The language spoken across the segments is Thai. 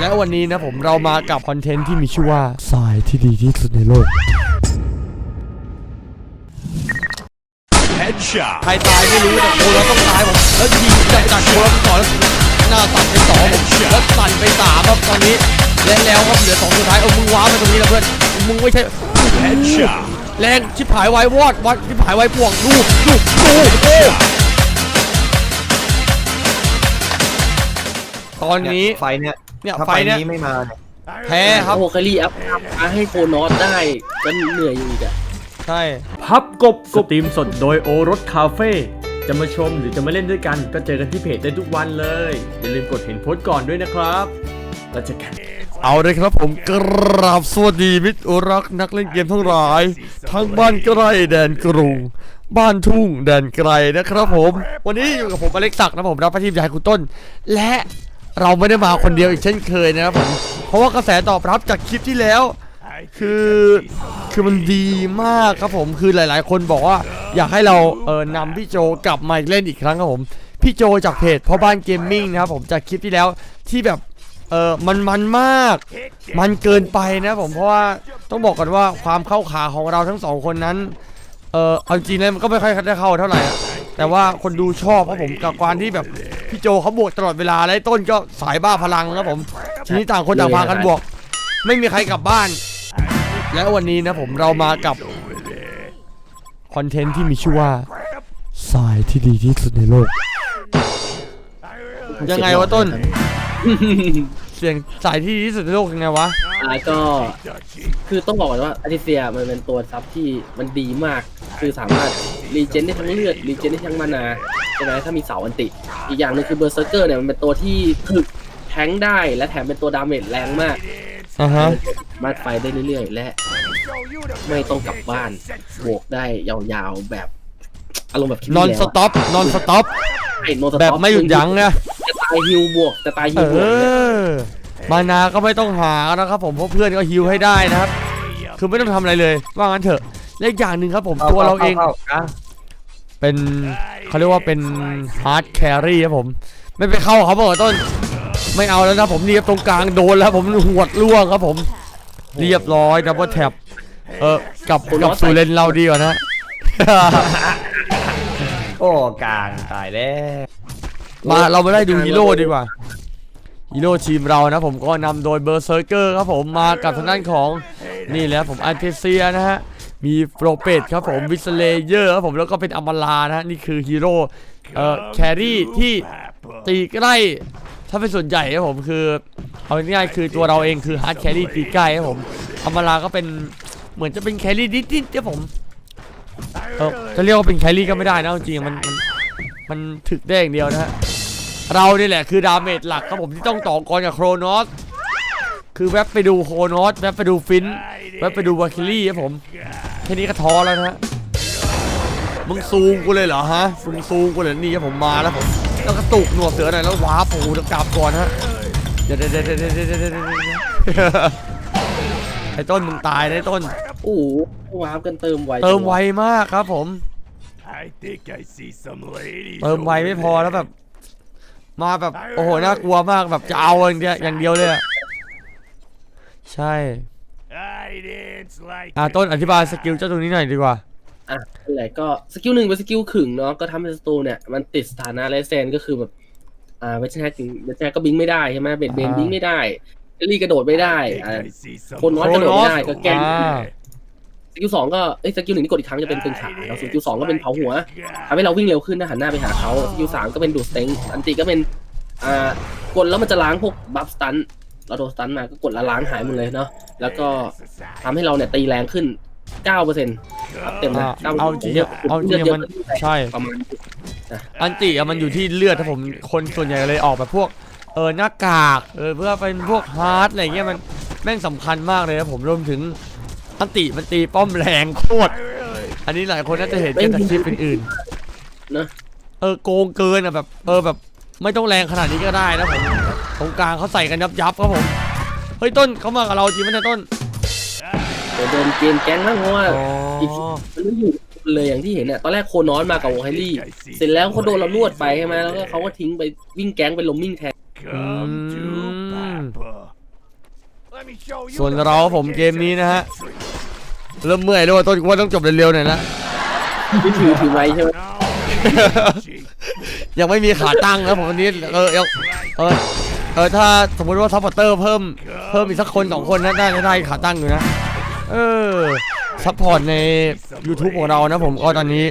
และวันนี้นะผมเรามากับคอนเทนต์ที่มีชื่อว่าทรายที่ดีที่สุดในโลก Headshot. ใครตายไม่รู้แต่โคเราต้องตายผมแล้วยิงจากจากโคเราก่อนแล้วหน้าตัดไปสองผมแล้วสั่นไปสามครับตอนนี้และแล้วครับเหลือสองสุดท้ายเอามึงว้าวมาตรงนี้แล้วเพื่อนมึงไม่ใช่ Headshot. แรงชิบหายไววอดวัดชิบหายไวป่วงดูดูดูโอ้ตอนนี้ไฟเนี่ย เนี่ยถ้าไฟไฟเนี่ยนี้ไม่มาเนี่ยแพ้ครับ โอ้โหคารีอัพอัพให้โคนอสได้ก็เหนื่อยอยู่อีกอะใช่ พับกบสตรีมสดโดยโอรสคาเฟ่จะมาชมหรือจะมาเล่นด้วยกัน ก็เจอกันที่เพจได้ทุกวันเลย อย่าลืมกดเห็นโพสต์ก่อนด้วยนะครับแล้วเจอกัน เอาเลยครับผมกราบสวัสดีมิตรรักนักเล่นเกมทั้งหลาย ทั้งบ้านใกล้แดนกรุง บ้านทุ่งแดนไกลนะครับผม วันนี้อยู่กับผมอเล็กซักนะผมรับหน้าที่ยายคุณต้น และ เราไม่ได้มาคนเดียวอีกเช่นเคยนะครับผมเพราะว่ากระแสตอบรับจากคลิปที่แล้ว คือคือมันดีมากครับผมคือหลายๆ คนบอกว่า อยากให้เราเออนำพี่โจกลับมาเล่นอีกครั้งครับผมพี่โจจากเพจพ่อบ้านเกมมิ่งนะครับผมจากคลิปที่แล้วที่แบบเออมันมันมาก มันเกินไปนะผมเพราะว่าต้องบอกก่อนว่าความเข้าขาของเราทั้งสองคนนั้น เออเอาจริงๆแล้วมันก็ไม่ค่อยได้เข้าเท่าไหร่อะแต่ว่าคนดูชอบเพราะผมกับการที่แบบพี่โจเขาบวกตลอดเวลาและไอ้ต้นก็สายบ้าพลังครับผมทีนี้ต่างคนต่างพากันบวก ไม่มีใครกลับบ้าน และวันนี้นะผมเรามากับคอนเทนต์ที่มีชื่อว่าทรายที่ดีที่สุดในโลก ยังไงวะต้น เสียงสายที่ดีที่สุดในโลกยังไงวะ อ่าก็คือต้องบอกก่อนว่าอาริเซียมันเป็นตัวซับที่มันดีมาก คือสามารถรีเจนได้ทั้งเลือดรีเจนได้ทั้งมานาใช่ไหมถ้ามีเสาอันติ อีกอย่างหนึงคือเบอร์เซอร์เกอร์เนี่ยมันเป็นตัวที่ถึกแทงค์ได้และแถมเป็นตัวดาเมจแรงมาก อ่าฮะสามารถไฟได้เรื่อยๆ และไม่ต้องกลับบ้านบวกได้ยาวๆ แบบอารมณ์แบบคิดนอนสต็อป นอนสต็อปโนสแบบไม่หยุดยั้งนะ จะตายฮิวบวกจะตายฮิเอวบวกเนี่ยอ มานาก็ไม่ต้องหานะครับผมเพราะเพื่อนก็ฮิวให้ได้นะครับ คือไม่ต้องทำอะไรเลยว่างั้นเถอะและอีกอย่างหนึ่งครับผมตัวเราเองข้ข้าเป็นเขาเรียกว่าเป็นฮาร์ดแครี่ครับผม ไม่ไปเข้าเขาบอกว่าต้น ไม่เอาแล้วนะผมนี่ครับตรงกลางโดนแล้วผมหวดล่วงครับผม เรียบร้อยดับเบิลแท็บเออกลับกลับสู่เลนเราดีกว่านะโอ้กลางตายแล้วมาเราไม่ได้ดูฮีโร่ดีกว่า ฮีโร่ทีมเรานะผมก็นำโดยเบอร์เซอร์เกอร์ครับผมมากับทางด้านของนี่แหละผมอันเทเซียนะฮะมีโปรเปตครับผมวิสเลเยอร์ครับผมแล้วก็เป็นอมลานะฮะนี่คือฮีโร่เอ่อแครี่ที่ตีใกล้ถ้าเป็นส่วนใหญ่ครับผมคือเอาง่ายๆคือตัวเราเองคือฮาร์ดแครี่ตีใกล้ครับผมอมลาก็เป็นเหมือนจะเป็นแครี่นิดๆครับผมจะเรียกว่าเป็นแครี่ก็ไม่ได้นะจริงๆมันมันมันถึกได้อย่างเดียวนะฮะ เรานี่แหละคือดาเมจหลักครับผมที่ต้องต่อกรกับโครนอสคือแวบไปดูโครนอสแวบไปดูฟินแวบไปดูวาคิลี่ครับผมแค่นี้ก็ท้อแล้วนะมึงซูงกูเลยเหรอฮะมึงซูงกูเลยนี่ครับผมมาแล้วผมแล้วกระตุกหนวดเสือหน่อยแล้วว้าปูต้องกลับก่อนฮะเดี๋ยวเดี๋ยวเดี๋ยวเดี๋ยวเดี๋ยวไอ้ต้นมึงตายไอ้ต้นโอ้โหว้ากันเติมไวเติมไวมากครับผมเติมไวไม่พอแล้วแบบ มาแบบโอ้โหน่ากลัวมากแบบจะเอาอย่างเดียวอย่างเดียวเลยอะใช่ I dance like อ่าต้นอธิบายสกิลเจ้าตัวนี้หน่อยดีกว่า อะนั่นแหละก็สกิลหนึ่งเป็นสกิลขึงเนาะก็ทำให้ศัตรูเนี่ยมันติดสถานะไรเซนก็คือแบบอ่าเวชแท็กเวชแท็กก็บิงไม่ได้ใช่ไหมเบดเบนอ่า บิงไม่ได้เอลลี่กระโดดไม่ได้ I think อ่า I see some คนน้อยกระโดดไม่ได้ก็แก้อ่า สกิลสองก็เอ้ยสกิลหนึ่งที่กดอีกครั้งจะเป็นตึงขาแล้วสกิลสองก็เป็นเผาหัวทำให้เราวิ่งเร็วขึ้นนะหันหน้าไปหาเขาสกิลสามก็เป็นดูดสเต็งอันติก็เป็นอ่ากดแล้วมันจะล้างพวกบัฟสตันเราโดนสตันมาก็กดแล้วล้างหายหมดเลยเนาะแล้วก็ทำให้เราเนี่ยตีแรงขึ้น9%เปอร์เซ็นต์เต็มนะอ่า9%เอาจริงๆเอาจริงๆมันใช่ประมาณอันติอะมันอยู่ที่เลือดถ้าผมคนส่วนใหญ่เลยออกแบบพวกเออหน้ากากเออเพื่อเป็นพวกฮาร์ดอะไรเงี้ยมันแม่งสำคัญมากเลยนะผมรวมถึง อันติมันตีป้อมแรงโคตร อันนี้หลายคนน่าจะเห็นกันจากคลิปอื่นๆนะ เออโกงเกินอะแบบ เออแบบ ไม่ต้องแรงขนาดนี้ก็ได้นะผมตรงกลางเขาใส่กันยับยับๆครับผม เฮ้ยต้นเขามากับเราจริงไหมเนี่ยต้น เดี๋ยวโดนเกมแก๊งบ้างเพราะว่าอ๋ออีกมันไม่อยู่เลยอย่างที่เห็นเนี่ยตอนแรกโคนอนมากับโอไฮลี่ เสร็จแล้วเขาโดนเราลวดไปใช่ไหมแล้วก็เขาก็ทิ้งไปวิ่งแก๊งไปลมมิ่งแทน Come to Mm. Papa. Let me show you ส่วน the เราครับผม elegance เกมนี้นะฮะ of century. เริ่มเมื่อยแล้วว่าต้นกูว่าต้องจบเร็วๆหน่อยนะที่ถือถือไว้ใช่ไหม No, cheap. ยังไม่มีขาตั้งนะผมวันนี้เออยังเออเออถ้าสมมติว่าซัพพอร์เตอร์เพิ่มเพิ่มอีกสักคนสองคนนะได้ได้ขาตั้งอยู่นะเออซัพพอร์ตใน YouTube ของเรานะผมก็ตอนนี้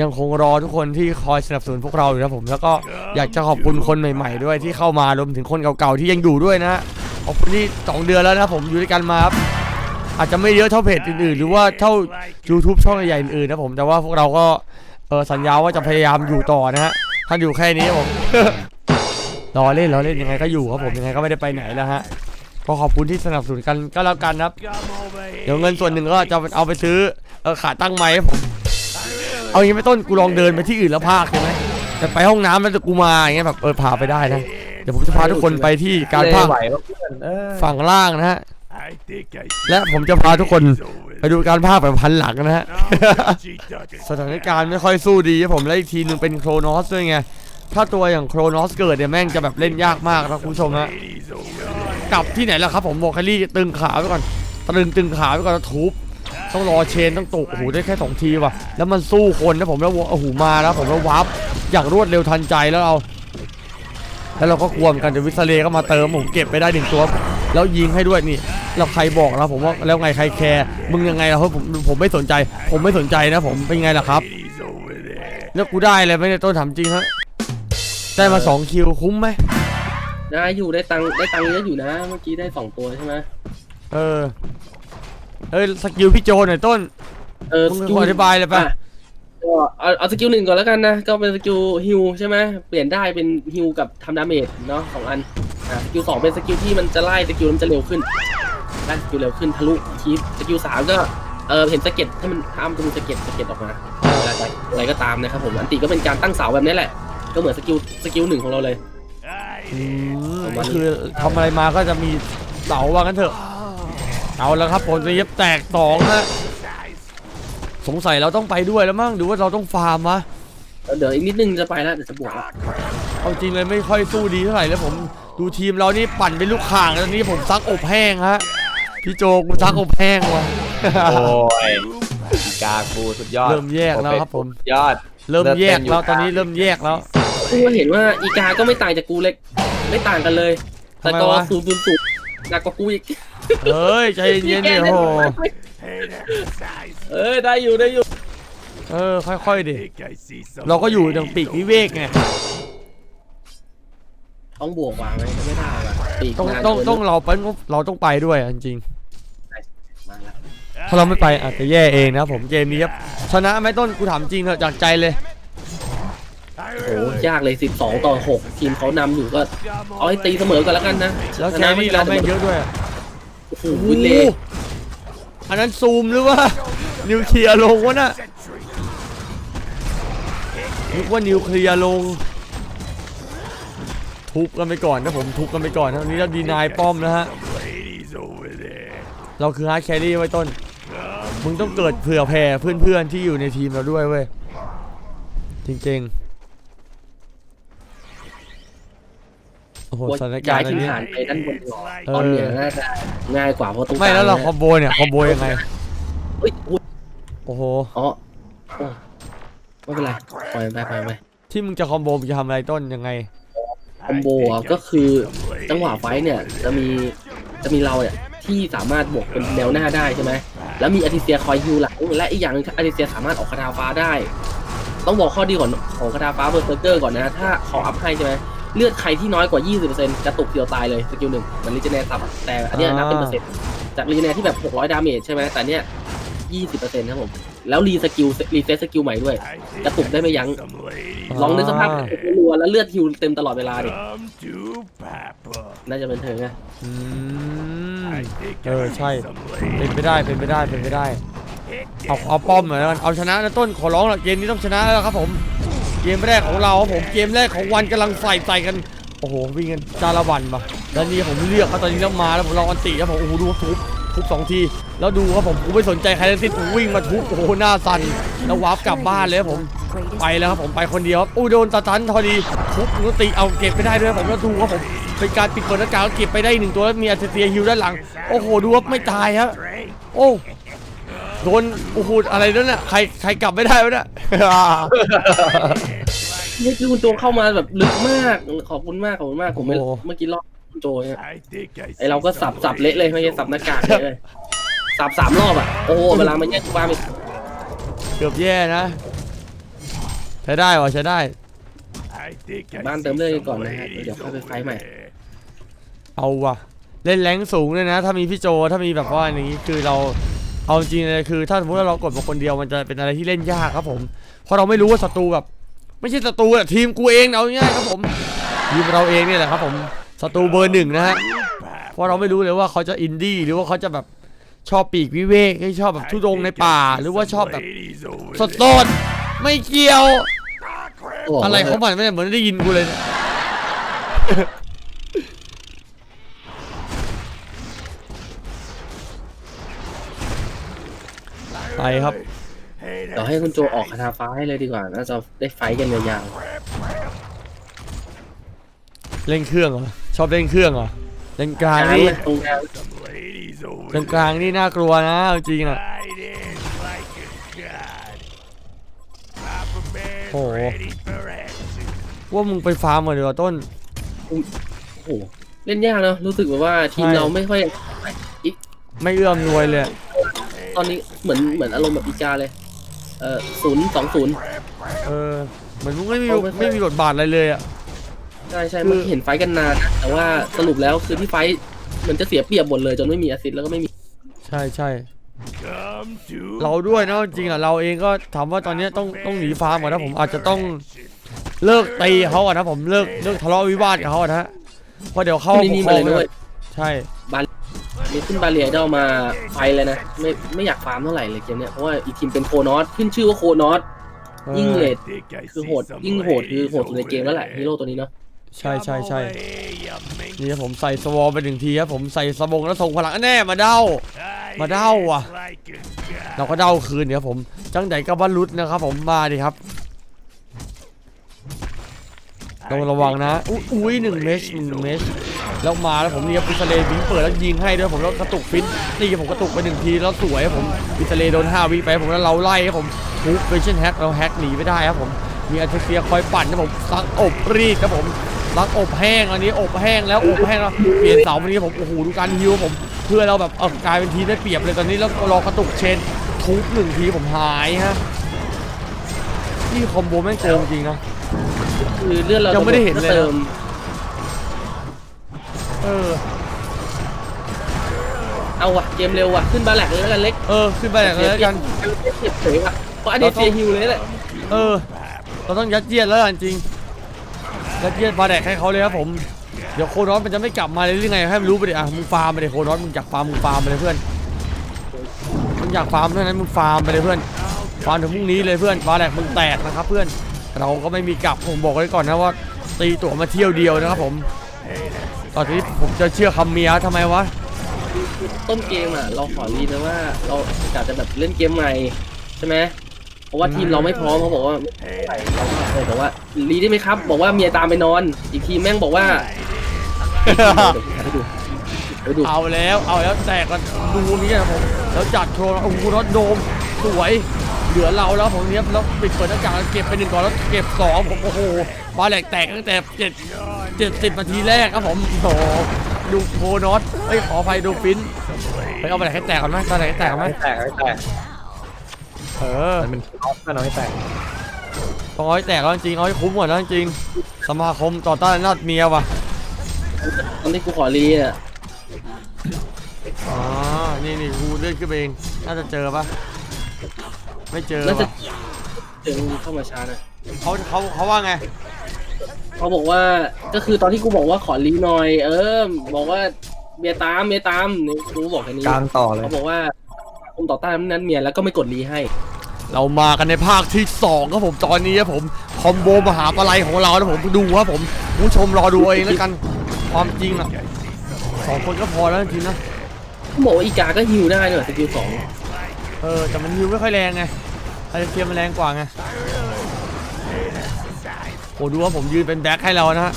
ยังคงรอทุกคนที่คอยสนับสนุนพวกเราอยู่นะผมแล้วก็อยากจะขอบคุณคนใหม่ๆด้วยที่เข้ามารวมถึงคนเก่าๆที่ยังอยู่ด้วยนะขอบคุณที่สองเดือนแล้วนะครับผมอยู่ด้วยกันมาครับ อาจจะไม่เยอะเท่าเพจอื่นๆ หรือว่าเท่า YouTube ช่องใหญ่ๆอื่นๆนะผมแต่ว่าพวกเราก็เออสัญญาว่าจะพยายามอยู่ต่อนะฮะถ้าอยู่แค่นี้ครับผม รอเล่นรอเล่นยังไงก็อยู่ครับผมยังไงก็ไม่ได้ไปไหนแล้วฮะก็ขอบคุณที่สนับสนุนกันก็แล้วกันนะครับ Come over here. เดี๋ยวเงินส่วนหนึ่งก็จะเอาไปซื้อเออขาตั้งไม้ให้ผมเอางี้ไม่ต้นกูลองเดินไปที่อื่นแล้วพากใช่ไหมแต่ไปห้องน้ำแล้วกูมาอย่างเงี้ยแบบเออพาไปได้นะเดี๋ยวผมจะพาทุกคนไปที่การพากไหวปะเพื่อนเออ ฝั่งล่างนะฮะ I think I see และผมจะพาทุกคน over ไปดูการพากแบบพันหลังนะฮะ Now, she ducking. สถานการณ์ไม่ค่อยสู้ดีครับผมและอีกทีหนึงเป็นโครนอสด้วยไง ถ้าตัวอย่างโครนอสเกิดเนี่ยแม่งจะแบบเล่นยากมากนะคุณผู้ชมฮะ Ladies over กลับที่ไหนล่ะครับผมบอกแคลรี่ตึงขาไว้ก่อนตึงตึงขาไว้ก่อนแล้วทุบต้องรอเชนต้องตกโอ้โหได้แค่สองทีว่ะ แล้วมันสู้คนนะผมแล้วโอ้โหมาแล้วผมแล้ววับอย่างรวดเร็วทันใจแล้วเรา แล้วเราก็ควมกันเดี๋ยววิสเลก็มาเติมผมเก็บไปได้หนึ่งตัว แล้วยิงให้ด้วยนี่ เราใครบอกแล้วผมว่าแล้วไงใครแคร์มึงยังไงล่ะเฮ้ยผมผมไม่สนใจ ผมไม่สนใจนะ ผมเป็นไงล่ะครับ Ladies over there. แล้วกูได้เลยไหมเนี่ยต้นถามจริงฮะได้มาสองคิวคุ้มไหมได้อยู่ได้ตังค์ได้ตังค์เยอะอยู่นะ เมื่อกี้ได้สองตัวใช่ไหมเออเอ้ยสกิลพี่โจหน่อยต้นเออมึงสกิลขออธิบายเลยปะ อ่ก็เอาเอาสกิลหนึ่งก่อนแล้วกันนะ ก็เป็นสกิลฮิวใช่ไหมเปลี่ยนได้เป็นฮิวกับทำดาเมจเนาะสองอันอ่าสกิลสองเป็นสกิลที่มันจะไล่สกิลมันจะเร็วขึ้น ไล่สกิลเร็วขึ้นทะลุคีฟสกิลสามก็เออเห็นสะเก็ดให้มันห้ามจะมีสะเก็ดสะเก็ดออกมาเวลาใดอะไรก็ตามนะครับผมอันติก็เป็นการตั้งเสาแบบนี้แหละ ก็เหมือนสกิลสกิลหนึ่งของเราเลย I อืมประมาก็ณนี้คือทำอะไรมาก็จะมีเสาว่างั้นเถอะ เอาแล้วครับผมจะเย็บแตกสองฮะสงสัยเราต้องไปด้วยแล้วมั้งหรือว่าเราต้องฟาร์มวะแล้วเดี๋ยวอีกนิดนึงจะไปแล้วเดี๋ยวจะบวกแล้วเอาจริงเลยไม่ค่อยสู้ดีเท่าไหร่แล้วผมดูทีมเรานี่ปั่นเป็นลูกข่างแล้วนี่ผมซักอบแห้งฮะ พี่โจกูซักอบแห้งว่ะ โอ้ยอีกากูสุดยอดเริ่มแยกแล้วครับผม สุดยอดเริ่มแยกแล้วเริ่มเต้นอยู่ตอนนี้เริ่มแยกแล้ว กูเห็นว่าอีกาก็ไม่ต่างจากกูเล็ก ไม่ต่างกันเลย แต่ก็ทำไมวะ สูงสูงสูงหนักกว่ากูอีกเฮ้ยใจเย็นๆเนี่ยโอ้โห Hey, exercise. เอ้ยได้อยู่ได้อยู่ เออค่อยๆดิ Think I see some เราก็อยู่ตรง ladies ปีกวิ over เวกไง ต้องบวกวางไหมไม่ได้ว่ะปีกต้องนานต้องเกินต้องเราเป็นเราต้องไปด้วยอะจริงมาละๆถ้าเราไม่ไปอาจจะแย่เองนะครับผมเกมนี้ครับชนะไหมต้นกูถามจริงเถอะจากใจเลย I โอ้ really ยากเลย 12 ต่อ 6 ทีมเขานำอยู่ก็ come เอาให้ตีเสมอกันแล้วกันนะแล้วแครี่เราแม่งเยอะด้วยอะโอ้โหโอ้โหวินเล่อันนั้นซูมหรือว่า นิวเคลียร์ลงวะน่ะ century. นึกว่านิวเคลียร์ลง ทุบกันไปก่อนนะผมทุบกันไปก่อนนะวันนี้เราดีนายป้อมนะฮะ Some ladies over there. เราคือฮาร์ดแครี่ไว้ต้นมึงต้องเกิดเผื่อแผ่เพื่อนๆที่อยู่ในทีมเราด้วยเว้ยจริงๆโอ้โหสถานการย้ายณ์อัทีนมนี้ฐานไปด้านบนก่อน Like เออ ตอนเหนือน่าจะง่ายกว่าเพราะตรงกลางไม่แล้วเราคอมนี่ยโบเนี่ยคอมโบยังไงเฮ้ยอุ๊ยโอ้โหอ๋อโอ้ไม่เป็นไรปล่อยมันไปปล่อยมันไปที่มึงจะคอมโบมึงจะทำอะไรต้นยังไงค อมโบก็คือจังหวะไฟเนี่ยจะมีจะมีเราเนี่ยที่สามารถบวกเป็นแนวหน้าได้ใช่ไหมแล้วมีอาทิเซียคอยฮิวหลังและอีกอย่างหนึงอาทิเซียสามารถออกคาถาฟ้าได้ ต้องบอกข้อดีก่อนของคาถาฟ้าเบอร์เซอร์เกอร์ก่อนนะถ้าขออัพให้ใช่ไหมเลือดใครที่น้อยกว่า 20%จะตกเดียวตายเลยสกิลหนึ่งมันลิเจเนร์สับแต่อันนี้นับเป็นเปอร์เซ็นต์จากลิเจเนร์ที่แบบ 600 ดาเมจใช่ไหมแต่เนี้ย 20%ครับผม แล้วรีสกิลรีเซ็ตสกิลใหม่ด้วย I กระตุกได้ไม่ยั้ง some ladies ลองนึกสภาพกระตุกรัวๆแล้วเลือดฮิวเต็มตลอดเวลาดิ come to Papa. น่าจะเป็นเธอไงอืม I think เออ I ใช่ see some เป็น ladies. ไปได้เป็นไปได้เป็นไปได้ Hit เอา them. เอาป้อมหน่อยแล้วกันเอาชนะนะต้นขอร้องละเกมนี้ต้องชนะแล้วครับผม เกมแรกของเราครับผมเกมแรกของวันกำลังใส่ใส่กันโอ้โหวิ่งกันจาละวันปะแล้วนี่ผมเลือกเขาตอนนี้แล้วมาแล้วผมลองอันติครับผมโอ้โหดูทุบ ทุบสองที แล้วดูครับผมกูไม่สนใจใครทั้งสิ้นผมวิ่งมาทุบโอ้โหหน้าสั่นแล้ววาร์ปกลับบ้านเลยครับผมไปแล้วครับผมไปคนเดียวครับอู้โดนตาตันพอดีทุบนุติเอาเก็บไม่ได้ด้วยครับผมแล้วดูครับผมเป็นการปิดกดหน้ากากเก็บไปได้หนึ่งตัวแล้วมีอาร์เซียฮิวด้านหลังโอ้โหดูว่าไม่ตายฮะโอ้โดนโอ้โหอะไรนั่นน่ะใครใครกลับไม่ได้วะเนี่ยนี่คือคุณโจเข้ามาแบบลึกมากขอบคุณมากขอบคุณมากผมเมื่อกี้รอบ โจเนี่ย I think I ไอเราก็สับสับเละเลยไม่ใช่สับหน้ากากเลยสับสามรอบอะโอ้โหเวลามันแยกกูบ้าไปเกือบแย่นะ ใช้ได้วะใช้ได้ I think I บ้านเติมเลือดกันก่อนนะฮะเดี๋ยวเข้าไปไฟท์ใหม่ เอาว่ะเล่นแรงสูงเลยนะ ถ้ามีพี่โจถ้ามีแบบว่าอย่างนี้คือเราเอาจริงเลยคือ ถ้าสมมติว่าเรากดมาคนเดียวมันจะเป็นอะไรที่เล่นยากครับผมเพราะเราไม่รู้ว่าศัตรูแบบ ไม่ใช่ศัตรูอะทีมกูเองเอาง่ายๆครับผมทีมเราเองเนี่ยแหละครับผม ศัตรูเบอร์หนึ่งนะฮะเพราะเราไม่รู้เลยว่าเขาจะอินดี้หรือว่าเขาจะแบบชอบปีกวิเวกให้ชอบแบบทุดงในป่า หรือว่าชอบแบบ ladies over สดสดๆไม่เกี่ยว there. อะไรเขาหมันไม่ได้เหมือนได้ยินกูเลยเนี่ยไปครับ Hey, เดี๋ยวให้คุณโจออกคาถาฟ้าให้เลยดีกว่าน่าจะได้ไฟท์กันยาวเล่นเครื่องเหรอช อบเล่นเครื่องเหรอเล่นกๆลางกลางนี่เลยตรงกลาง some ladies over เล่นกลางนี่น่ากลัวนะเอาจริงอะ Right in like a god. Papa Bear's Oh. ready for action. ว่ามึงไปฟาร์มมาเดี๋ยวาต้นโอ้โหเล่นยากเนอะรู้สึกแบบว่าทีมใช่เราไม่ค่อยไม่เอื้อมนวยเลยอะตอนนี้เหมือนเหมือนอารมณ์แบบอีกาเลย เออศูนย์สองศูนย์เออเหมือนมึงไม่มีเอาไม่ค่อยไม่มีบทบาทอะไรเลยอะ ใช่ใช่คือเมื่อกี้เห็นไฟท์กันนานนะแต่ว่าสรุปแล้วคือที่ไฟท์เหมือนจะเสียเปรียบหมดเลยจนไม่มีแอสซิสต์แล้วก็ไม่มีใช่ใช่ Come to เราด้วยนะจริงอะเราเองก็ถามว่าตอนเนี้ยต้องต้องหนีฟาร์มก่อนนะผมอาจจะต้องเลิกตีเขาอะนะผมเลิกเลิกทะเลาะวิวาทกับเขาอะนะเพราะเดี๋ยวเขาขึ้นนี่มาเลยด้วยใช่มีขึ้นบาเรียดอมาไฟเลยนะไม่ไม่อยากฟาร์มเท่าไหร่เลยเกมเนี้ยเพราะว่าอีกทีมเป็นโคนอสขึ้นชื่อว่าโคนอสเออยิ่งเลท think I คือ see โหด some ยิ่งโหดคือโหดสุดใน ladies เกมแล้วแหละ over ฮีโร่ตัวนี้เนาะ ใช่ใช่ใช่ Come away, you mink. นี่ครับผมใส่สวอลไปหนึ่งทีครับผมใส่สบงแล้วส่งพลังแน่มาเด้า I Mà đau is à? like a god. เราก็เด้าคืนเนี่ยครับผมจังไหนก็บรรลุนะครับผมมาดิครับต้องระวังนะอุ๊ยอุ้ยหนึ่งเมชหนึ่งเมชแล้วมาแล้วผมนี่ครับพิสเลบิงเปิดแล้วยิงให้ด้วยผมแล้วกระตุกฟินนี่ครับผมกระตุกไปหนึ่งทีแล้วสวยครับผมพิสเลโดนห้าวิไปผมแล้วเราไล่ครับผมทุกเวชั่นแฮกเราแฮกหนีไม่ได้ครับผมมีอาร์เทเซียคอยปั่นนะผมซักอบรีดครับผม ซักอบแห้งอันนี้อบแห้งแล้วอบแห้งแล้วเปลี่ยนเสาวันนี้ผมโอ้โหดูการฮิวครับผมเพื่อเราแบบเออกลายเป็นทีมได้เปรียบเลยตอนนี้แล้วรอกระตุกเชนทุบหนึ่งทีผมหายฮะนี่คอมโบแม่งโกงจริงนะคือเลื่อนเรายังไม่ได้เห็นเลยนะเติมเออเอาว่ะเกมเร็วว่ะขึ้นบาแหลกเลยแล้วกันเล็กเออขึ้นไปแบบเลยแล้วกันเจ็บเฉยว่ะเพราะอันนี้เซียฮิวเลยแหละเออเราต้องยัดเยียดแล้วกันจริง ยัดเยียดมาแดกให้เขาเลยครับผม เดี๋ยวโคนอสมันจะไม่กลับมาเลยหรือไงให้มันรู้ไปดิอะมึงฟาร์มไปดิโคนอสมึงอยากฟาร์มมึงฟาร์มไปเลยเพื่อนมึงอยากฟาร์มเท่านั้นมึงฟาร์มไปเลยเพื่อนฟาร์มถึงพรุ่งนี้เลยเพื่อนมาแดกมึงแตกนะครับเพื่อนเราก็ไม่มีกลับผมบอกไว้ก่อนนะว่าตีตั๋วมาเที่ยวเดียวนะครับผมตอนนี้ผมจะเชื่อคำเมียทำไมวะต้นเกมอะเราขอรีนะว่าเราอยากจะแบบเล่นเกมใหม่ใช่ไหม เพราะว่าทีมเราไม่พร้อมเขาบอกว่าไม่ไหวเราก็เลยบอกว่ารีได้ไหมครับ บอกว่าเมียตามไปนอน อีกทีมแม่งบอกว่าเดี๋ยวให้ดูเดี๋ยวดูเอาแล้วเอาแล้วแตกกันดูนี่นะผมแล้วจัดโชว์โอ้โหรถโดมสวยเหลือเราแล้วผมเนี้ยแล้วปิดเปิดหน้ากากแล้วเก็บไปหนึ่งก่อนแล้วเก็บสองผมโอ้โหบาแหลกแตกตั้งแต่เจ็ดเจ็ดสิบนาทีแรกครับผมโอ้โหดูโคนอสเอ้ยขออภัยดูฟินไปเอาบาแหลกให้แตกก่อนไหมบาแหลกให้แตกก่อนไหมไม่แตกไม่แตก เออมันเป็นล็อกถ้าน้อยแตกต้องเอาให้แตกแล้วจริงเอาให้คุ้มหมดแล้วจริงสมาคมต่อต้านนาดเมียว่ะตอนนี้กูขอรีอะอ๋อนี่นี่กูเลื่อนขึ้นไปเองน่าจะเจอปะไม่เจอน่าจะว่ะเจอเข้ามาช้านะเขาเขาเขาว่าไงเขาบอกว่าก็คือตอนที่กูบอกว่าขอรีหน่อย เออ บอกว่าเมียตามเมียตามนี่กูบอกแค่นี้กลางต่อเลยเขาบอกว่าผมต่อต้านนั้นเมียแล้วก็ไม่กดรีให้ เรามากันในภาคที่2ครับผมตอนนี้ครับผมคอมโบมหาปลัยของเราแล้วผมดูครับผมผู้ชมรอดูเองแล้วกันความจริงอะสองคนก็พอแล้วจริงๆนะบอกว่าอีกาก็ฮิวได้เนอะสกิลสองเออแต่มันฮิวไม่ค่อยแรงไงไอเทียมมันแรงกว่าไงโอ้ดูว่าผมยืนเป็นแบ็คให้เรานะฮะ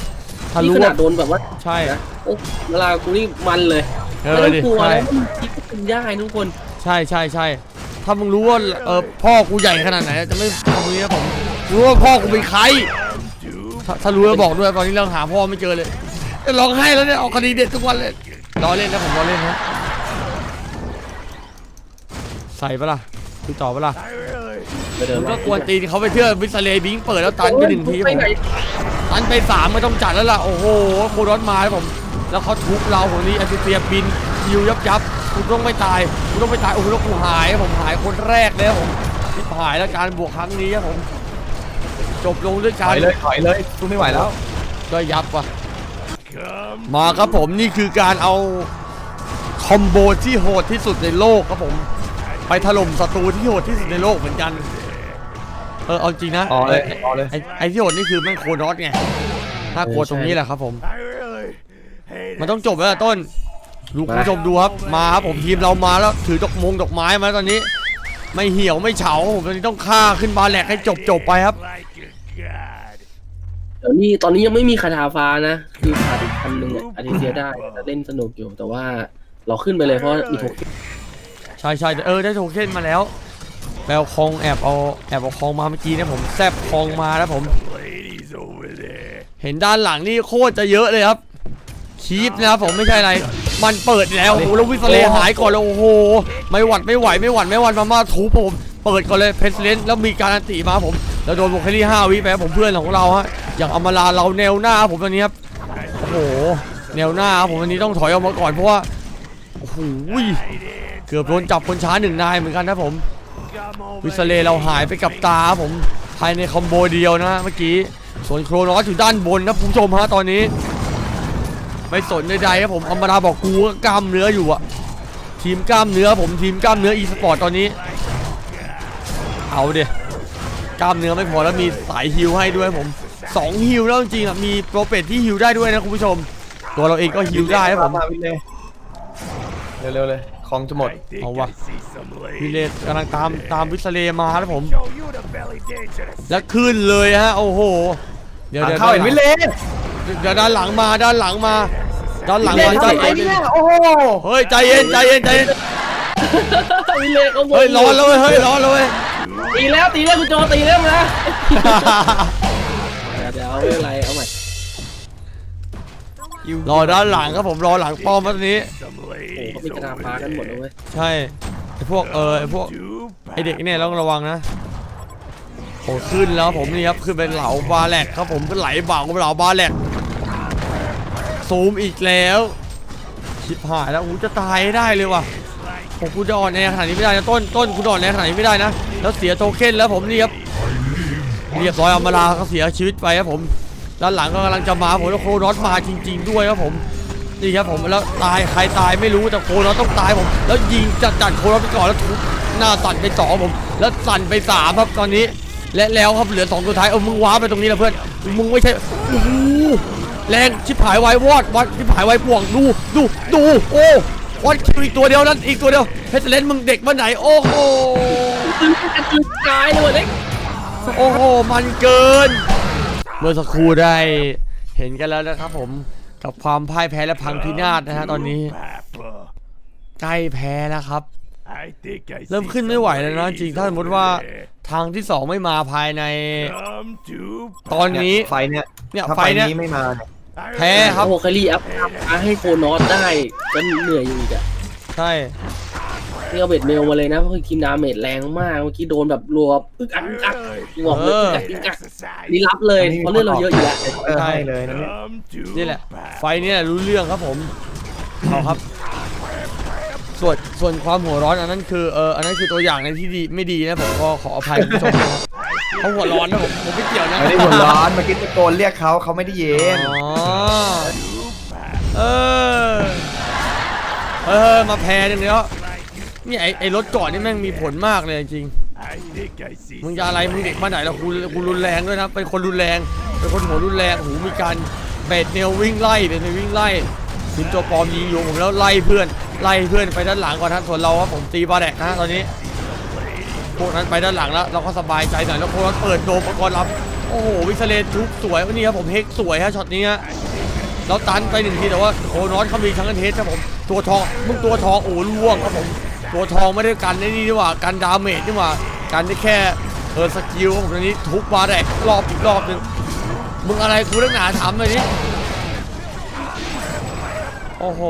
ถ้านี่รู้ขนาว่าดโดนแบบว่าใช่นะโอ้เวลากูนี่มันเลยเอไม่อต้องดิกลัวใช่แล้วมันคิดว่าเป็นได้ทุกคน ใช่ใช่ใช่ ถ้ามึงรู้ว่าเออพ่อกูใหญ่ขนาดไหนจะไม่ทำอย่างนี้นะผมรู้ว่าพ่อกูเป็นใครถ้าถ้ารู้แล้วบอกด้วยตอนนี้เราหาพ่อไม่เจอเลยจะร้องไห้แล้วเนี่ยออกคดีเด็ดทุกวันเลยรอเล่นนะผมรอเล่นนะใส่ปะล่ะคือต่อปะล่ะเดิมันก็กวนตีนเขาไปเที่ยววิสเลบิงเปิดแล้วตันไปหนึ่งทีผมตันไปสามไม่ต้องจัดแล้วล่ะโอ้โหโครอนมาแล้วผม แล้วเขาทุบเราผมนี่อาทิเซียบินยิวยับยับ กูต้องไม่ตายกูต้องไม่ตายโอ้โหแล้วกูหายผมหายคนแรกเลยครับผมที่หายแล้วการบวกครั้งนี้ครับผมจบลงด้วยถการอยเลยถอยเลยสู้ไม่ไหวแล้ว ก็ยับว่ะ come มาครับผมนี่คือการเอาคอมโบที่โหดที่สุดในโลกครับผม ไปถล่มศัตรูที่โหดที่สุดในโลกเหมือนกัน เออเอาจริงนะอ๋อเลยอ๋อเลย ไอ้ไอ้ที่โหดนี่คือแม่งโครนอสไงน่ากลัวตรงนี้แหละครับผม I really hate มันต้องจบแล้วล่ะต้น ลูกคุณผู้ชมดูครับมาครับผมทีมเรามาแล้วถือดอกมงดอกไม้มาแล้วตอนนี้ ไม่เหี่ยวไม่เฉาผมตอนนี้ต้องฆ่าขึ้นบาแหลกให้จบจบๆไปครับ like a god. เดี๋ยวนี้ตอนนี้ยังไม่มีคาถาฟ้านะ คือขาดอีกคันหนึ่งอะอาทิเซียได้แต่เล่นสนุกอยู่แต่ว่าเราขึ้นไปเลยเพราะมีโทเค็นใช่ใช่เออได้โทเค็นมาแล้วแปลคองแอบเอาแอบเอาคองมาเมื่อกี้เนะผมแซบคองมาแล้วผม Ladies over there. เห็นด้านหลังนี่โคตรจะเยอะเลยครับ คีปนะครับผมไม่ใช่อะไร มันเปิดแล้วโอ้โหแล้ววิสเลหายก่อนแล้วโอ้โห ไม่หวัดไม่ไหวไม่หวัดไม่หวัดมามาทุบผมเปิดก่อนเลยเพสเลนแล้วมีการอันติมาผม แล้วโดนบุคคลี่ห้าวิไปครับผมเพื่อนของเราฮะอย่างอมราเราแนวหน้าครับผมตอนนี้ครับโอ้โหแนวหน้าครับผมวันนี้ต้องถอยออกมาก่อนเพราะว่าโอ้โหเกือบโดนจับคนช้าหนึ่งนายเหมือนกันนะผม Come over วิสเลเราหายไปกับตาครับผมภายในคอมโบเดียวนะเมื่อกี้ส่วนโครนอสอยู่ด้านบนนะคุณผู้ชมฮะตอนนี้ ไม่สนใดๆครับผมอมราบอกกูก็กล้ามเนื้ออยู่อะทีมกล้ามเนื้อผมทีมกล้ามเนื้ออีสปอร์ตตอนนี้ เอาเดกล้ามเนื้อไม่พอแล้วมีสายฮิลให้ด้วยผมสองฮิลแล้วจริงๆอะมีโปรเป็ดที่ฮิลได้ด้วยนะคุณผู้ชม ตัวเราเองก็ฮิลได้ครับผมมาวินเลยเร็วๆเลยของจะหมด I think Oh, wow. I see some พี่ ladies. เลกำลังตามตามวิสเลมาแล้วผม Show you the belly dangerous. แล้วขึ้นเลยฮะโอ้โห เดี๋ยวทางเดี๋ยวเข้าเห็นวินเลยเดี๋ยวด้านหลังมาด้านหลังมา ด้านหลังมาวินใจเลยเย็นเนี่ยโอ้โหเฮ้ยใจเย็นใจเย็นใจเย็นวิเล่เขาบอกเฮ้ยร้อนแล้วเว้ยเฮ้ยร้อนแล้วเว้ยตีแล้วตีแล้วคุณโจตีแล้วนะเดี๋ยวเดี๋ยวไม่เป็นไรเอาใหม่รอด้านหลังครับผมรอหลังป้อมตอนนี้ Some โอ้โห ladies เขามีคาถา over ฟ้ากันหมดเลย there. เว้ยใช่ไอพวกเออไอพวก Too ไอเด็กเนี่ยต้องระวังนะโอ้ขึ้นแล้วผมนี่ครับขึ้นเป็นเหลาบาแลกครับผมก็ไหลบ่าวกับเหลาบาแลก ซูมอีกแล้ว ชิบหายแล้วอู้จะตายให้ได้เลยว่ะผมกูจะอ่อนแอขนาดนี้ไม่ได้นะต้นต้นกูจะอ่อนแอขนาดนี้ไม่ได้นะ แล้วเสียโทเค็นแล้วผมนี่ครับเรียบร้อยอมราก็เสียชีวิตไปครับผมด้านหลังก็กำลังจะมาผมแล้วโครอสมาจริง ๆ ด้วยครับผมนี่ครับผมแล้วตายใครตายไม่รู้แต่โคโรสต้องตายผม แล้วยิงจัดจัดโคโรสไปก่อนแล้วทุบหน้าสั่นไปสองผม แล้วสั่นไปสามครับตอนนี้ และแล้วครับเหลือสองตัวท้ายเอามึงว้าไปตรงนี้นะเพื่อนมึงไม่ใช่โอ้โห แรงชิบหายไววอดวัดชิบหายไวป่วงดูดูดูโอ้วัดคิวอีกตัวเดียวนั้นอีกตัวเดียวเพชรเลนมึงเด็กมาไหนโอ้โหตึ้งกระตึงกายเลยเล็กโอ้โหมันเกิน เมื่อสักครู่ได้เห็นกันแล้วนะครับผมกับความพ่ายแพ้และพังพินาศนะฮะตอนนี้ Papa. ใกล้แพ้แล้วครับ I think I เริ่ม see ขึ้นไม่ some ไหวแล้วนะ ladies จริงถ้าสมมติว่า over there. ทางที่สองไม่มาภายใน Come to ตอนนี้ไฟเนี่ยเนี่ยถ้าไฟไฟเนี่ยนี้ไม่มาเนี่ย แพ้ครับ โอ้โหคารีอัพอัพให้โคนอสได้ก็เหนื่อยอยู่อีกอะใช่ นี่เอาเบ็ดเมลมาเลยนะเพราะคิมดาเมจแรงมากเมื่อกี้โดนแบบรัวปึ๊กอักปึ๊กอักงอกเลยอึกอักอึกอักนี่รับเลยเพราะเลือดเราเยอะอยู่แล้ว ใช่เลยนะเนี่ยนี่แหละ ไฟเนี่ยรู้เรื่องครับผม เอาครับ ส่วนส่วนความหัวร้อนอันนั้นคือเอออันนั้นคือตัวอย่างในที่ดีไม่ดีนะผมก็ขออภัยคุณผู้ชมนะครับเขาหัวร้อนนะผมผมไม่เกี่ยวนะไม่ได้หัวร้อนเมื่อกี้ตะโกนเรียกเขาเขาไม่ได้เย็นอ๋อเออเออมาแพ้อย่างเดียวนี่ไอไอรถเก่อนนี่แม่งมีผลมากเลยจริง I think I see มึงจะอะไรมึงเด็กมาไหนแล้วกูกูรุนแรงด้วยนะเป็นคนรุนแรงเป็นคนหัวรุนแรงโอ้โหูมีการเบดเนลวิ่งไล่เบดเนลวิ่งไล่ ทีมตัวปลอมยิงอยู่ผมแล้วไล่เพื่อนไล่เพื่อนไปด้านหลังก่อนท่านส่วนเราครับผมตีบาแดกนะตอนนี้พวกนั้นไปด้านหลังแล้วเราก็สบายใจหน่อยแล้วโค้ชเปิดโดมประกรณ์รับโอ้โหวิสเลนทุบสวยวันนี้ครับผมเฮกสวยฮะช็อตนี้ฮะแล้วตันไปหนึ่งทีแต่ว่าโคนอนเขามีทั้งกันเทสครับผมตัวทองมึงตัวทองโอ้ล่วงครับผมตัวทองไม่ได้กันไอ้นี่นี่หว่ากันดาเมจนี่หว่ากันได้แค่เออสกิลของผมตอนนี้ทุบมาได้รอบอีกรอบหนึ่งมึงอะไรกูเรื่องหนาถามเลยนี่ โอ้โห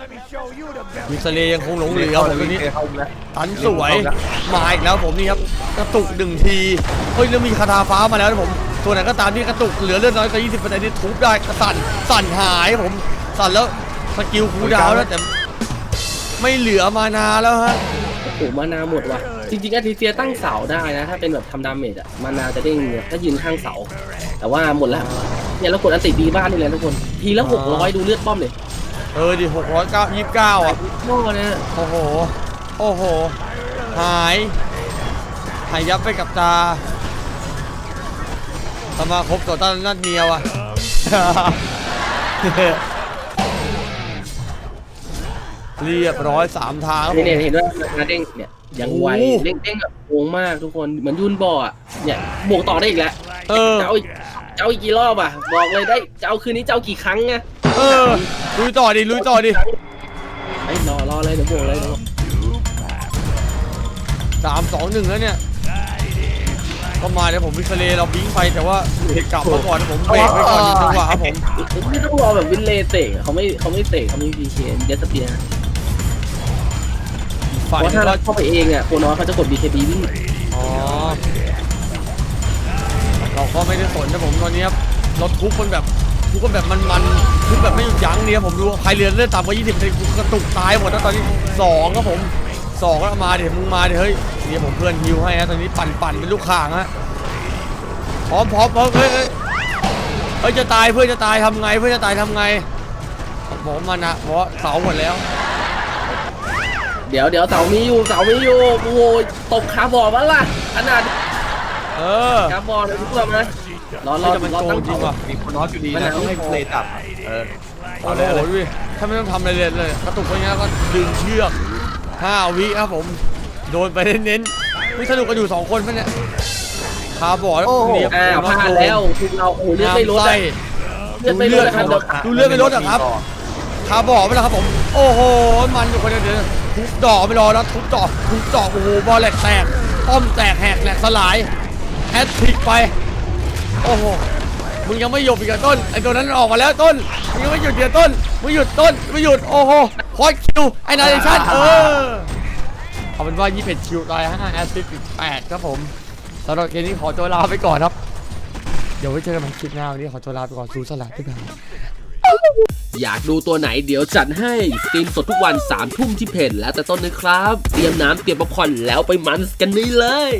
Let me show you the belt. มิสเลยังคงหลงเหลือผมตอนนี้เข้าแล้วตันสวยมาอีกแล้วผมนี่ครับกระตุกหนึ่งทีเฮ้ยแล้วมีคาถาฟ้ามาแล้วนะผมตัวไหนก็ตามที่กระตุกเหลือเลือดน้อยกว่า20%นี่ทุบได้กระสั่นสั่นหายผมสั่นแล้วสกิลคูลดาวน์แล้วแต่ไม่เหลือมานาแล้วฮะโอ้โหมานาหมดว่ะ จริงๆอาทิเซียตั้งเสาได้นะ ถ้าเป็นแบบทำดาเมจอะมานาจะเด้งเนี่ยถ้ายืนข้างเสา แต่ว่าหมดแล้วเนี่ยเรากดอันติดีบ้านนี่แหละทุกคน ทีละหกร้อยดูเลือดป้อมเลยเออดิ629อะ โม่เนี่ยโอ้โห โอ้โห หาย หายยับไปกับตา สมาครบต่อต้านนัดเนียวอะ เรียบร้อยสามทางครับผนี่ม เนี่ยเห็นว่ามาเด้งเนี่ยยังไวโอ้โห เด้งเด้งแบบโกงมากทุกคนเหมือนยุนบ่ออะเนี่ยบวกต่อได้อีกแล้วเออจะเอาอีกจะเอาอีกกี่รอบอะบอกเลยได้จะเอาคืนนี้จะเอากี่ครั้งไงเออ ลุยต่อดิ ลุยต่อดิ ไอ้ยรอรอเลยเดี๋ยวบวกเลยเดี๋ยวสามสองหนึ่งแล้วเนี่ย ก็มาเดี๋ยวผมวิคเลเราบิงไปแต่ว่าเด็กกลับมาก่อนนะผมเบรกไว้ก่อนหนึ่งจังหวะครับผม ไม่ต้องรอแบบวินเลย์เตะอะเขาไม่เขาไม่เตะเขาไม่พีเคเดสเปียร์ ฝ่ายเพราะหถ้านึ่งเราก็เข้าไปเองอะโคนน้อยเขาจะกด BKB วิ่งอ๋อเราก็ไม่ได้สนนะผมตอนนี้ครับเราทุบกันแบบทุบกันแบบมันๆทุบแบบไม่หยุดยั้งเนี่ยผมดูใครเรือนเลือดต่ำกว่า20เลยกูกระตุกตายหมดแล้วตอนนี้สองครับผมสองแล้วมาเดี๋ยวมึงมาเดี๋ยวเฮ้ยเดี๋ยวผมเพื่อนฮิวให้ฮะตอนนี้ปั่นปั่นเป็นลูกข่างฮะพร้อมพร้อมพร้อมเฮ้ยเฮ้ยเฮ้ยจะตายเพื่อนจะตายทำไงเพื่อนจะตายทำไงบอกว่ามันนะเพราะว่าเสาหมดแล้ว เดี๋ยวเดี๋ยวเสามีอยู่เสามีอยู่โอ้ยตบคาร์บอร์มาล่ะขนาดเออคาร์บอร์เลยทุกคนนะรอรเฮ้อยแต่มันรอโกตั้งงจริงว่ะมีคนน้อยอยู่ดีมันนะหาต้องให้เพลย์จับเออโอ้โหดูดิถ้าไม่ต้องทำอะไรเลยเลยกระตุกไปงี้แล้วก็ดึงเชือกห้าวิครับผม โดนไปเน้นๆไม่สนุกกันอยู่สองคนปะเนี่ยคาร์บอร์ดเรียบอ้าวพลาดแล้วคุณเราโอ้โหเลือดไม่ลดน้ำอะไส้เลือดไม่ลดนะครับดูเลือดไม่ลดอะครับคาร์บอร์ดไปแล้วครับผม โอ้โหมันอยู่คนเดียวเดี๋ยว ทุบดอกไม่รอแล้วทุบดอกทุบดอกโอ้โหบอลแหลกแตกป้อมแตกแหกแหลกสลายแฮตทริกไปโอ้โหมึงยังไม่หยุดอีกต้นไอ้ตัวนั้นออกมาแล้วต้นมึงยังไม่หยุดเดียวต้นมึงหยุดต้นไม่หยุดโอ้โหพอยคิวไอ้นายชั่นเออเอาเป็นว่า21คิวตาย5แอสซิสต์อีก8ครับผมสำหรับเกมนี้ขอตัวลาไปก่อนครับ เดี๋ยวไว้เจอกันใหม่คลิปหน้าวันนี้ขอตัวลาไปก่อนซูสลัดด้วยกัน อยากดูตัวไหนเดี๋ยวจัดให้สตรีมสดทุกวัน3ามทุ่มที่เพจแล้วแต่ต้นนะครับ เตรียมน้ำเตรียมป๊อปคอร์นแล้วไปมันกันนี่เลย